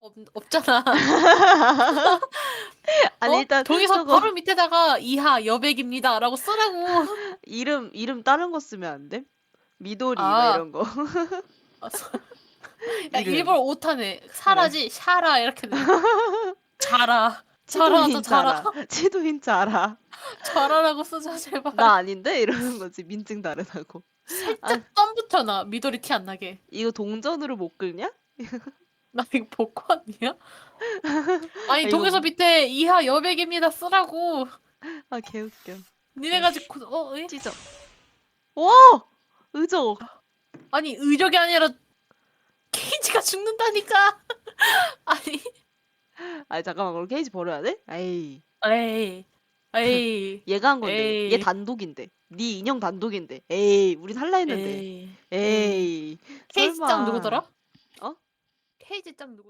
없, 없잖아. 아니 어? 일단 저기서 저거 바로 밑에다가 이하 여백입니다라고 쓰라고. 이름 이름 다른 거 쓰면 안 돼? 미도리 아. 막 이런 거. 아, 서- 야, 이름. 일부러 오타네. 사라지, 샤라 이렇게 돼. 자라. 자라, 치도인 자라. 자라. 치도인 자라. 자라라고 쓰자 제발. 나 아닌데 이러는 거지 민증 다르다고. 살짝 썸부터 나 미도리 티 안 나게. 이거 동전으로 못 끌냐? 나 이거 복권이야? 아니 아, 이거 독에서 뭐- 밑에 이하 여백입니다 쓰라고. 아 개웃겨. 니네 가지고 어 에? 찢어. 와 의적. 아니 의력이 아니라 케이지가 죽는다니까. 아니 아 잠깐만 그럼 케이지 버려야 돼? 에이 에이 에이 얘가 한 건데 얘 에이. 단독인데 네 인형 단독인데 에이 우리 살라 했는데 에이. 에이 케이지 설마. 짱 누구더라? 어? 케이지 짱 누구더라?